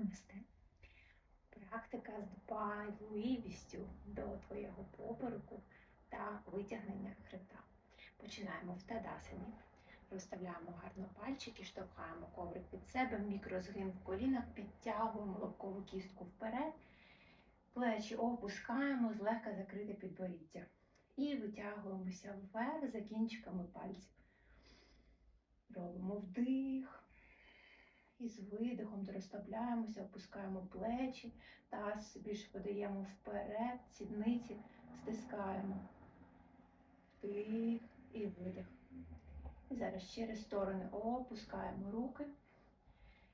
Намасте. Практика з дбайливістю до твоєго попереку та витягнення хребта. Починаємо в тадасані. Розставляємо гарно пальчики, штовхаємо коврик під себе, мікрозгин в колінах, підтягуємо лобкову кістку вперед, плечі опускаємо, злегка закрите підборіддя. І витягуємося вверх за кінчиками пальців. Робимо вдих. І з видихом розслабляємося, опускаємо плечі, таз більше подаємо вперед, сідниці стискаємо. Вдих і видих. І зараз через сторони опускаємо руки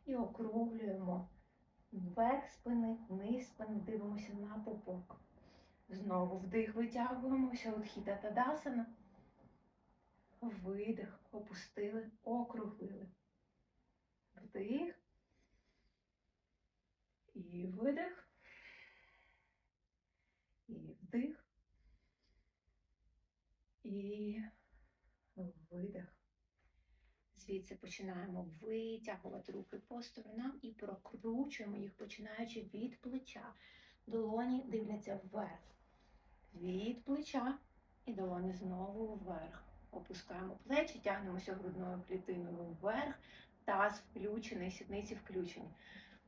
і округлюємо вверх спини, вниз спини, дивимося на попок. Знову вдих витягуємося, утхіта тадасана. Видих, опустили, округлили. Вдих. І видих. І вдих. І видих. Звідси починаємо витягувати руки по сторонам і прокручуємо їх, починаючи від плеча. Долоні дивляться вверх. Від плеча і долоні знову вверх. Опускаємо плечі, тягнемося грудною клітиною вверх. Таз включений, сідниці включені.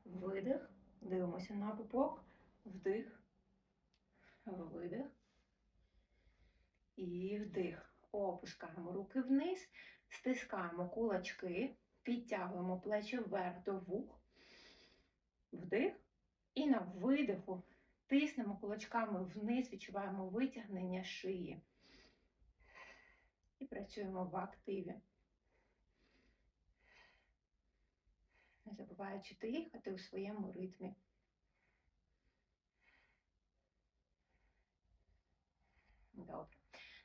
Видих. Дивимося на пупок. Вдих. Видих. І вдих. Опускаємо руки вниз, стискаємо кулачки, підтягуємо плечі вверх до вух. Вдих. І на видиху тиснемо кулачками вниз, відчуваємо витягнення шиї. І працюємо в активі. Не забуваючи дихати у своєму ритмі. Добре.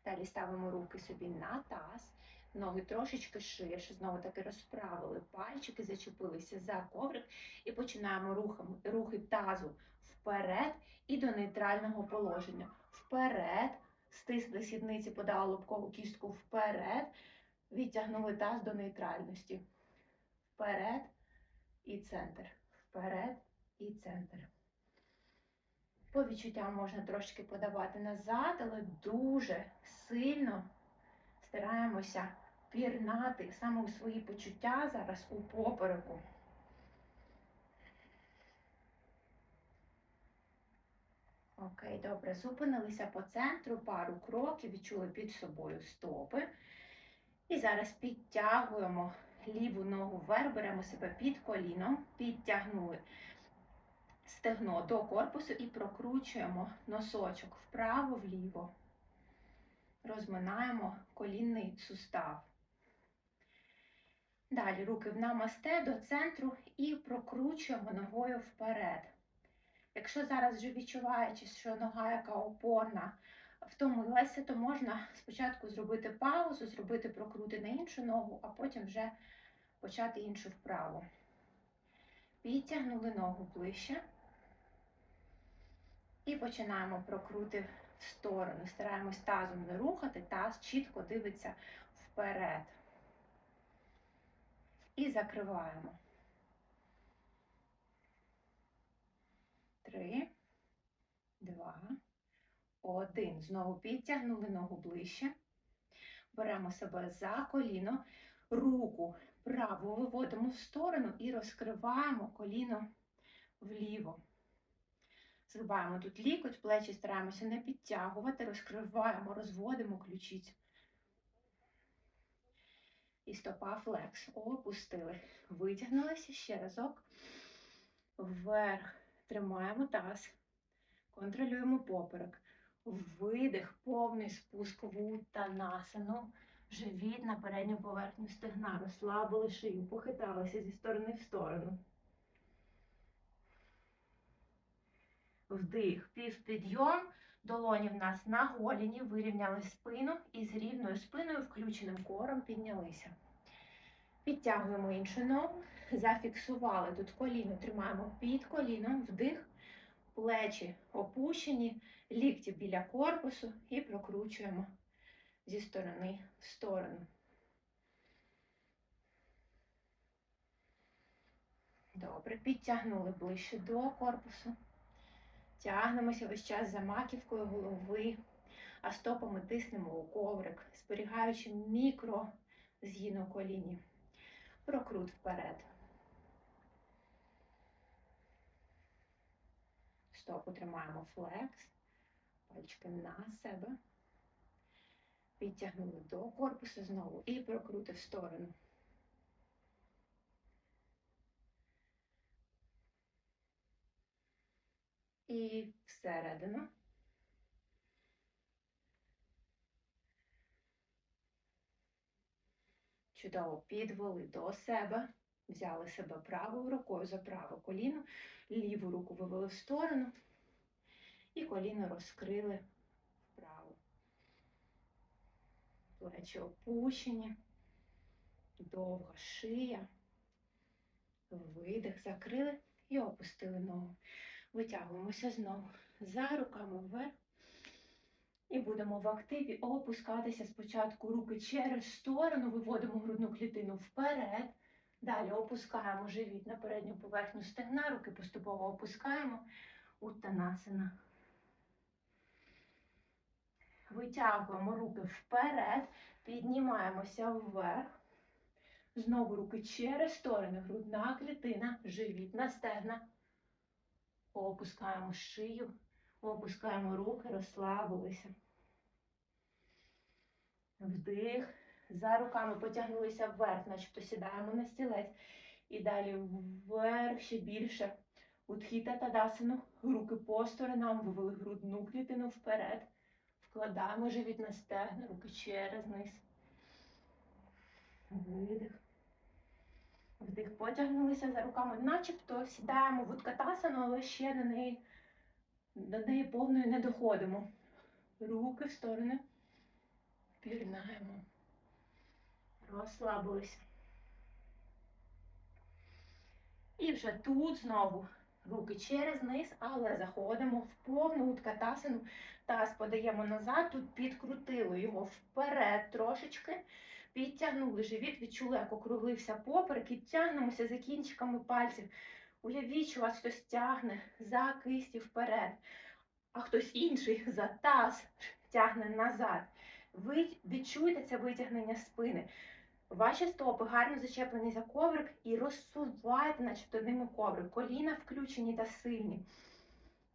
Далі ставимо руки собі на таз, ноги трошечки ширше, знову таки розправили пальчики, зачепилися за коврик і починаємо рухами, рухи тазу вперед і до нейтрального положення. Вперед, стисли сідниці, подали лобкову кістку вперед, відтягнули таз до нейтральності. Вперед і центр. Вперед і центр. По відчуттям можна трошки подавати назад, але дуже сильно стараємося пірнати саме у свої почуття зараз у попереку. Окей, добре, зупинилися по центру, пару кроків, відчули під собою стопи. І зараз підтягуємо ліву ногу вверх, беремо себе під коліном, підтягнули стегно до корпусу і прокручуємо носочок вправо-вліво. Розминаємо колінний сустав. Далі руки в намасте до центру і прокручуємо ногою вперед. Якщо зараз вже відчуваєте, що нога яка опорна, втомилася, то можна спочатку зробити паузу, зробити прокрути на іншу ногу, а потім вже почати іншу вправу. Підтягнули ногу ближче. І починаємо прокрути в сторону. Стараємось тазом не рухати, таз чітко дивиться вперед. І закриваємо. Три, два, один. Знову підтягнули ногу ближче. Беремо себе за коліно, руку праву виводимо в сторону і розкриваємо коліно вліво. Згибаємо тут лікоть, плечі стараємося не підтягувати, розкриваємо, розводимо ключицю. І стопа флекс. Опустили. Витягнулися ще разок. Вверх. Тримаємо таз. Контролюємо поперек. Видих, повний спуск в утанасану. Живіт на передню поверхню стегна. Розслабили шию, похиталися зі сторони в сторону. Вдих, півпідйом. Долоні в нас на голіні, вирівняли спину і з рівною спиною, включеним кором піднялися. Підтягуємо іншу ногу, зафіксували тут коліно, тримаємо під коліном, вдих, плечі опущені, лікті біля корпусу і прокручуємо зі сторони в сторону. Добре, підтягнули ближче до корпусу. Тягнемося весь час за маківкою голови, а стопами тиснемо у коврик, зберігаючи мікро згін у коліні. Прокрут вперед. Стопу тримаємо флекс, пальчики на себе. Підтягнули до корпусу знову і прокрути в сторону. І всередину. Чудово підвели до себе, взяли себе правою рукою за праве коліно, ліву руку вивели в сторону і коліно розкрили вправо. Плечі опущені, довга шия, видих, закрили і опустили ногу. Витягуємося знову за руками вверх. І будемо в активі опускатися спочатку руки через сторону, виводимо грудну клітину вперед. Далі опускаємо живіт на передню поверхню стегна, руки поступово опускаємо. Уттанасана. Витягуємо руки вперед, піднімаємося вверх. Знову руки через сторони, грудна клітина, живіт на стегна. Опускаємо шию, опускаємо руки, розслабилися. Вдих. За руками потягнулися вверх, начебто сідаємо на стілець. І далі вверх ще більше. Утхіта тадасану. Руки по сторонам, вивели грудну клітину вперед. Вкладаємо живіт на стегна, руки через низ. Видих. Вдих, потягнулися за руками, начебто сідаємо в уткатасану, але ще до неї, до неї повною не доходимо. Руки в сторони. Пірнаємо. Розслабилися. І вже тут знову руки через низ, але заходимо в повну уткатасану. Таз подаємо назад, тут підкрутили його вперед трошечки. Підтягнули живіт, відчули, як округлився поперек і тягнемося за кінчиками пальців. Уявіть, що вас хтось тягне за кисті вперед, а хтось інший за таз тягне назад. Ви відчуєте це витягнення спини. Ваші стопи гарно зачеплені за коврик і розсувайте, начебто ними коврик. Коліна включені та сильні.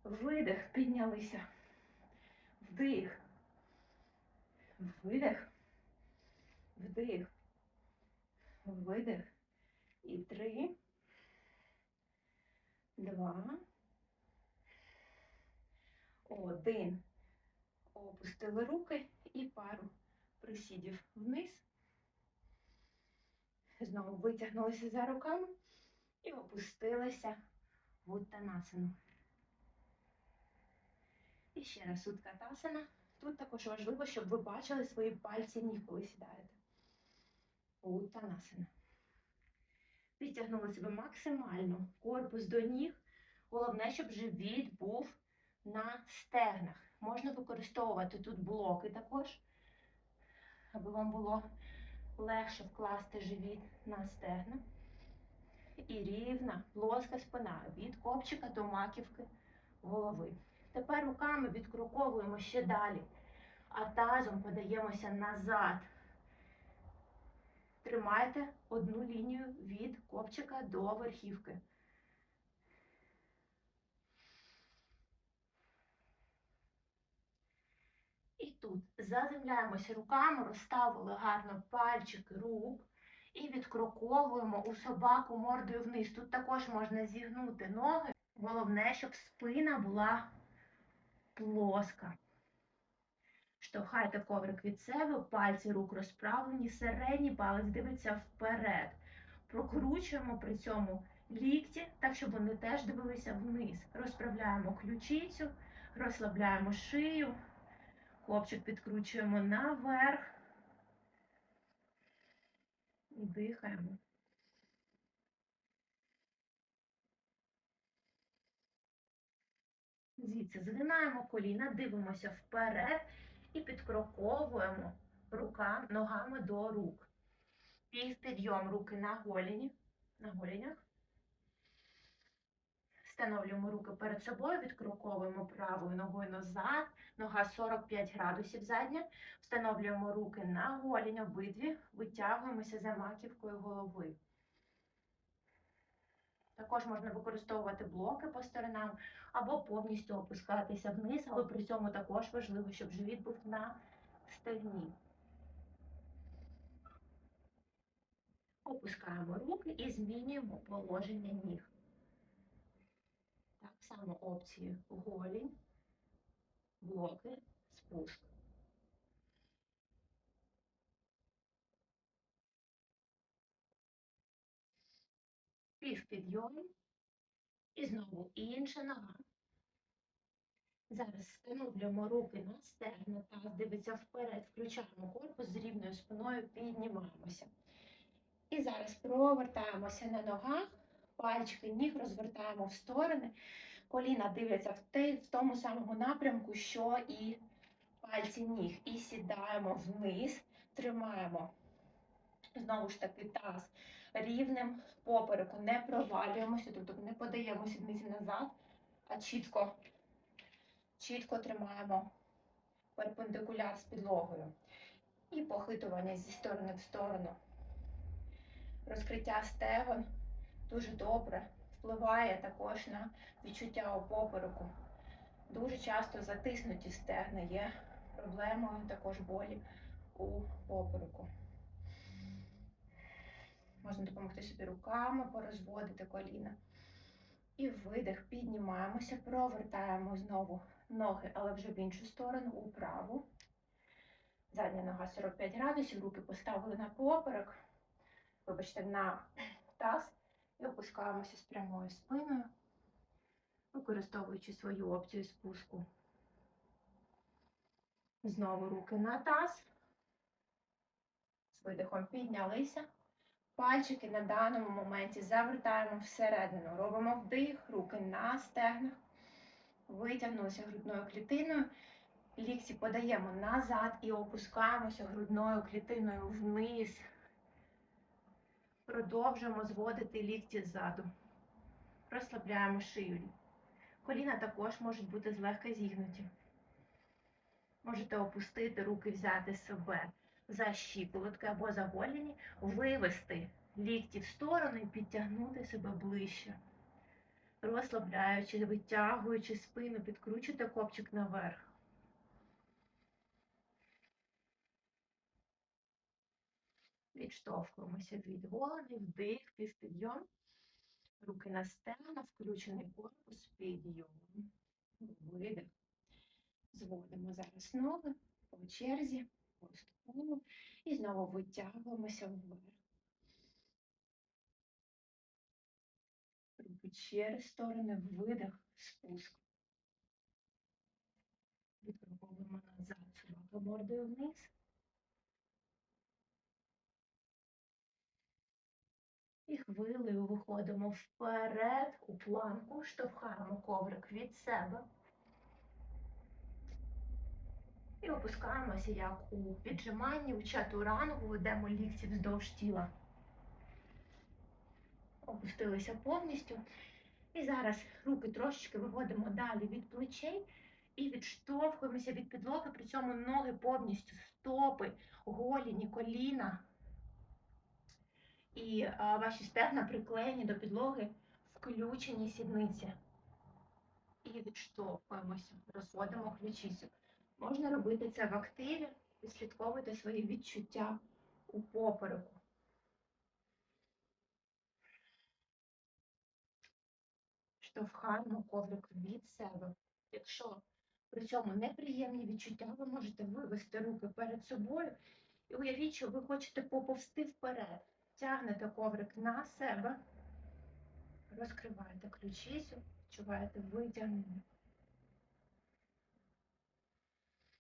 Видих, піднялися. Вдих. Видих. Вдих. Видих. І три. Два. Один. Опустили руки і пару присідів вниз. Знову витягнулися за руками і опустилися в уттанасану. І ще раз уткатасана. Тут також важливо, щоб ви бачили свої пальці ніг, коли сідаєте. Уттанасана. Підтягнули себе максимально. Корпус до ніг. Головне, щоб живіт був на стегнах. Можна використовувати тут блоки також, аби вам було легше вкласти живіт на стегна. І рівна, плоска спина від копчика до маківки голови. Тепер руками відкруковуємо ще далі, а тазом подаємося назад. Тримайте одну лінію від копчика до верхівки. Тут заземляємося руками, розставили гарно пальчики рук і відкроковуємо у собаку мордою вниз. Тут також можна зігнути ноги. Головне, щоб спина була плоска. Штовхайте коврик від себе, пальці рук розправлені, середній палець дивиться вперед. Прокручуємо при цьому лікті, так, щоб вони теж дивилися вниз. Розправляємо ключицю, розслабляємо шию, копчик підкручуємо наверх і дихаємо. Звідси згинаємо коліна, дивимося вперед і підкроковуємо рука, ногами до рук. Півпідйом руки на голіні, на голінях. Встановлюємо руки перед собою, відкроковуємо правою ногою назад, нога 45 градусів задня. Встановлюємо руки на голінь обидві, витягуємося за маківкою голови. Також можна використовувати блоки по сторонам або повністю опускатися вниз, але при цьому також важливо, щоб живіт був на стегні. Опускаємо руки і змінюємо положення ніг. Само опції голінь, блоки, спуск. Півпідйом. І знову інша нога. Зараз встановлюємо руки на стегна, таз дивиться вперед, включаємо корпус з рівною спиною, піднімаємося. І зараз провертаємося на ногах, пальчики ніг розвертаємо в сторони, коліна дивляться в, те, в тому самому напрямку, що і пальці ніг. І сідаємо вниз, тримаємо знову ж таки таз рівним попереку, не провалюємося, тобто не подаємо сідниці назад, а чітко, чітко тримаємо перпендикуляр з підлогою. І похитування зі сторони в сторону. Розкриття стегон дуже добре впливає також на відчуття у попереку. Дуже часто затиснуті стегна є проблемою також болі у попереку. Можна допомогти собі руками, порозводити коліна. І видих, піднімаємося, провертаємо знову ноги, але вже в іншу сторону, у праву. Задня нога 45 градусів, руки поставили на поперек, вибачте, на таз і опускаємося з прямою спиною, використовуючи свою опцію спуску. Знову руки на таз. З видихом піднялися. Пальчики на даному моменті завертаємо всередину. Робимо вдих, руки на стегнах. Витягнулися грудною клітиною. Лікті подаємо назад і опускаємося грудною клітиною вниз. Продовжуємо зводити лікті ззаду. Розслабляємо шию. Коліна також можуть бути злегка зігнуті. Можете опустити руки, взяти себе за щиколотки або за голені, вивести лікті в сторону і підтягнути себе ближче. Розслабляючи, витягуючи спину, підкручуйте копчик наверх. Відштовхуємося від голені, вдих, півпідйом. Руки на стегна, включений корпус, підйом. Видих. Зводимо зараз ноги по черзі, поступово. І знову витягуємося вверх. Руки через сторони, видих, спуск. Відкруговуємо назад, собака мордою вниз. Хвилею виходимо вперед у планку, штовхаємо коврик від себе. І опускаємося як у піджиманні, у чатурангу, ведемо лікті вздовж тіла. Опустилися повністю. І зараз руки трошечки виводимо далі від плечей і відштовхуємося від підлоги, при цьому ноги повністю стопи, голіні, коліна. І ваші стегна приклеєні до підлоги, включені сідниці. І відштовхуємося, розводимо ключицю. Можна робити це в активі, відслідковуйте свої відчуття у попереку. Штовхаємо коврик від себе. Якщо при цьому неприємні відчуття, ви можете вивести руки перед собою і уявіть, що ви хочете поповсти вперед. Тягнете коврик на себе, розкриваєте ключицю, відчуваєте витягнення.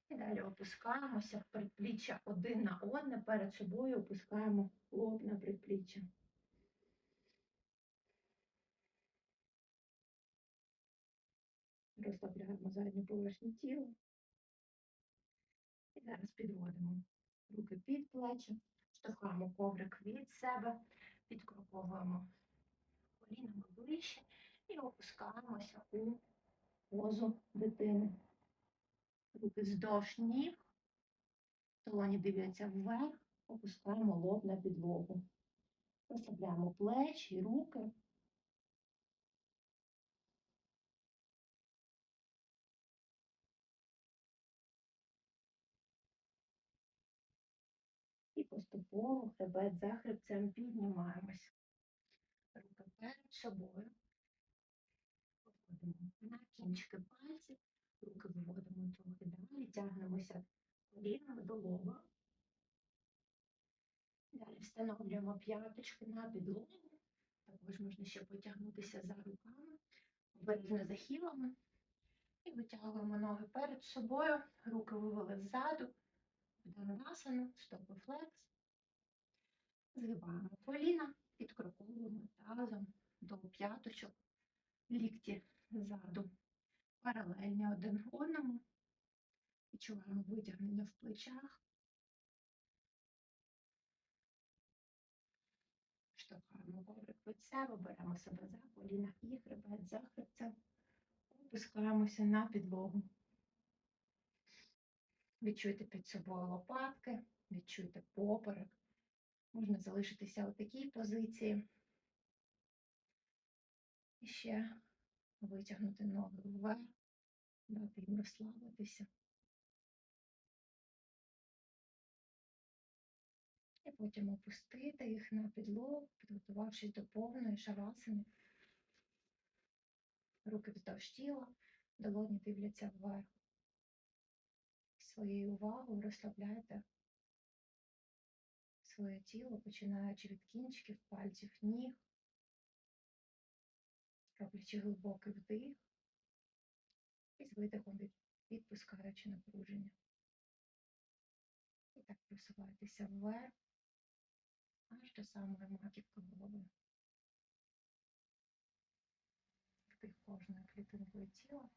І далі опускаємося предпліччя один на одне, перед собою опускаємо лоб на предпліччя. Розслабляємо задню поверхню тіла. І зараз підводимо руки під плечі, штовхаємо коврик від себе, підкроковуємо колінами ближче, І опускаємося у позу дитини. Руки вздовж ніг, долоні дивляться вверх, опускаємо лоб на підлогу. Розслабляємо плечі, руки. Поступово хребет за хребцем піднімаємось. Руки перед собою. Виходимо на кінчики пальців, руки виводимо трохи далі, тягнемося колінами до лоба. Далі встановлюємо п'яточки на підлогу. Також можна ще потягнутися за руками, обережно за хілами. І витягуємо ноги перед собою, руки вивели ззаду, в данасану, стопи флекс. Згибаємо коліна, підкроковуємо тазом до п'яточок, лікті ззаду, паралельні один одному. Відчуваємо витягнення в плечах. Штовхаємо коврик від себе, беремо себе за коліна і хребет за хребцем. Опускаємося на підлогу. Відчуйте під собою лопатки, відчуйте поперек. Можна залишитися у такій позиції. І ще витягнути ноги вверх, дати їм розслабитися. І потім опустити їх на підлогу, підготувавшись до повної шавасини. Руки вздовж тіла, долоні дивляться вверх. Своєю увагою розслабляйте своє тіло, починаючи від кінчиків, пальців, ніг, роблячи глибокий вдих і з видихом відпускаючи напруження. І так просувайтеся вверх, аж до самої маківки голови. Вдих кожною клітинкою тіла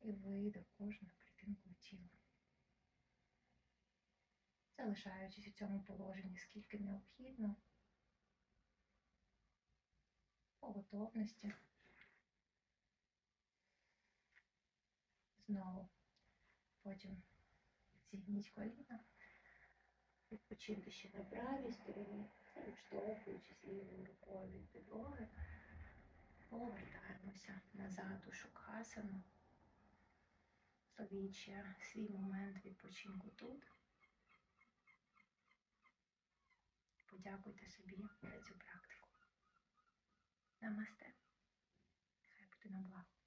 і видих кожною клітинкою тіла. Залишаючись у цьому положенні скільки необхідно, по готовності. Знову потім зігніть коліна, відпочиньте ще на правій стороні, відштовхуючись лівою рукою від підлоги, повертаємося назад у шукхасану, ловічи свій момент відпочинку тут. Подякуйте собі за цю практику. Намасте. Хай буде на благо.